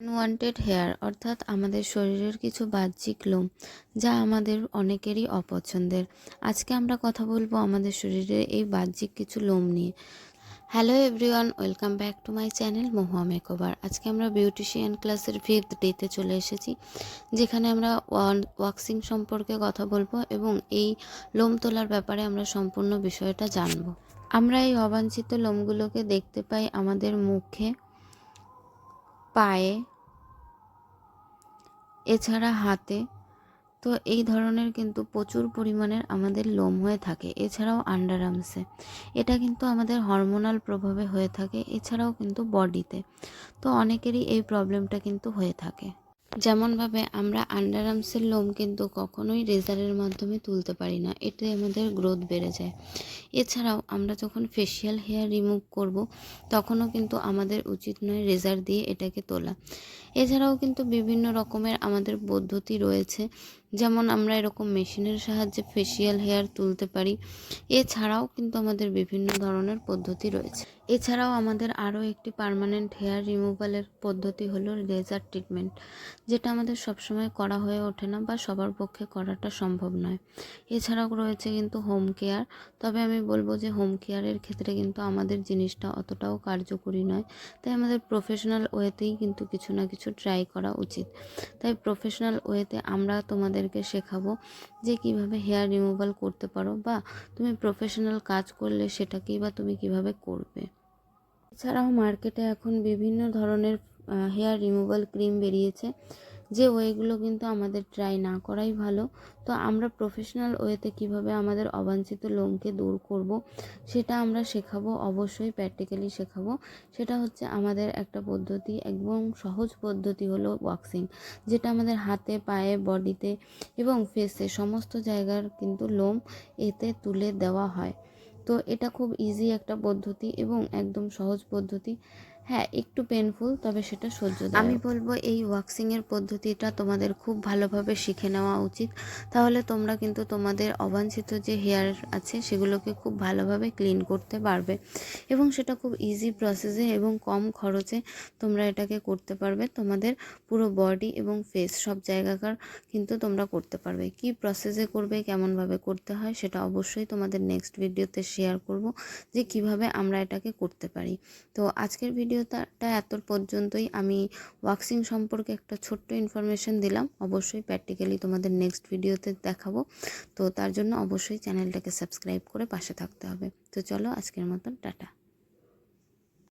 Unwanted hair অর্থাৎ আমাদের শরীরের কিছু বাহ্যিক লোম, যা আমাদের অনেকেরই অপছন্দের। আজকে আমরা কথা বলব আমাদের শরীরের এই বাহ্যিক কিছু লোম নিয়ে। Hello everyone welcome back to my channel Mahua makeover আজকে আমরা বিউটিশিয়ান ক্লাসের ফিফথ ডেতে চলে এসেছি, যেখানে আমরা ওয়াক্সিং সম্পর্কে কথা বলব এবং এই লোম তোলার ব্যাপারে আমরা সম্পূর্ণ বিষয়টা জানব। আমরা এই অবাঞ্ছিত লোমগুলোকে দেখতে পাই আমাদের মুখে পায়ে, এছাড়া হাতে। তো এই ধরনের কিন্তু প্রচুর পরিমাণের আমাদের লোম হয়ে থাকে। এছাড়াও আন্ডার আর্মসে এটা কিন্তু আমাদের হরমোনাল প্রভাবে হয়ে থাকে। এছাড়াও কিন্তু বডিতে তো। অনেকেরই এই প্রবলেমটা কিন্তু হয়ে থাকে। যেমনভাবে আমরা আন্ডার আর্মসের লোম কিন্তু কখনোই রেজারের মাধ্যমে তুলতে পারি না, এতে আমাদের গ্রোথ বেড়ে যায়। এছাড়াও আমরা যখন ফেশিয়াল হেয়ার রিমুভ করব, তখনও কিন্তু আমাদের উচিত নয় রেজার দিয়ে এটাকে তোলা। এছাড়াও কিন্তু বিভিন্ন রকমের আমাদের পদ্ধতি রয়েছে যেমন আমরা এরকম মেশিনের সাহায্যে ফেসিয়াল হেয়ার তুলতে পারি। এছাড়াও কিন্তু আমাদের বিভিন্ন ধরনের পদ্ধতি রয়েছে। এছাড়াও আমাদের আরও একটি পার্মানেন্ট হেয়ার রিমুভালের পদ্ধতি হলো লেজার ট্রিটমেন্ট যেটা আমাদের সবসময় করা হয়ে ওঠে না বা সবার পক্ষে করাটা সম্ভব নয়। এছাড়াও রয়েছে কিন্তু হোম কেয়ার তবে আমি বলব যে হোম কেয়ারের ক্ষেত্রে কিন্তু আমাদের জিনিসটা অতটাও কার্যকরী নয়। তাই আমাদের প্রফেশনাল ওয়েতেই কিন্তু কিছু না কিছু ট্রাই করা উচিত। তাই প্রফেশনাল ওয়েতে আমরা তোমাদেরকে শেখাবো যে কীভাবে হেয়ার রিমুভাল করতে পারো বা তুমি প্রফেশনাল কাজ করলে সেটাকেই বা তুমি কীভাবে করবে। এছাড়াও মার্কেটে এখন বিভিন্ন ধরনের হেয়ার রিমুভাল ক্রিম বেরিয়েছে। যে ওয়েগুলো কিন্তু আমাদের ট্রাই না করাই ভালো। তো আমরা প্রফেশনাল ওয়েতে কীভাবে আমাদের অবাঞ্ছিত লোমকে দূর করব, সেটা আমরা শেখাবো, অবশ্যই প্র্যাকটিক্যালি শেখাবো। সেটা হচ্ছে আমাদের একটা পদ্ধতি, একদম সহজ পদ্ধতি হলো ওয়াক্সিং যেটা আমাদের হাতে, পায়ে, বডিতে এবং ফেসে সমস্ত জায়গার কিন্তু লোম এতে তুলে দেওয়া হয়। তো এটা খুব ইজি একটা পদ্ধতি এবং একদম সহজ পদ্ধতি। হ্যাঁ একটু পেনফুল তবে সেটা সহ্য আমি বলব এই ওয়াক্সিংয়ের পদ্ধতিটা তোমাদের খুব ভালোভাবে শিখে নেওয়া উচিত। তাহলে তোমরা কিন্তু তোমাদের অবাঞ্ছিত যে হেয়ার আছে, সেগুলোকে খুব ভালোভাবে ক্লিন করতে পারবে। এবং সেটা খুব ইজি প্রসেসে এবং কম খরচে তোমরা এটাকে করতে পারবে। তোমাদের পুরো বডি এবং ফেস সব জায়গাকার কিন্তু তোমরা করতে পারবে। কি প্রসেসে করবে, কেমনভাবে করতে হয়, সেটা অবশ্যই তোমাদের নেক্সট ভিডিওতে শেয়ার করব যে কীভাবে আমরা এটাকে করতে পারি। তো আজকের ভিডিও ভিডিওটা এত পর্যন্তই আমি ওয়াক্সিং সম্পর্কে একটা ছোট্ট ইনফরমেশান দিলাম। অবশ্যই প্র্যাকটিক্যালি তোমাদের নেক্সট ভিডিওতে দেখাবো। তো তার জন্য অবশ্যই চ্যানেলটাকে সাবস্ক্রাইব করে পাশে থাকতে হবে। তো চলো আজকের মতন, টাটা।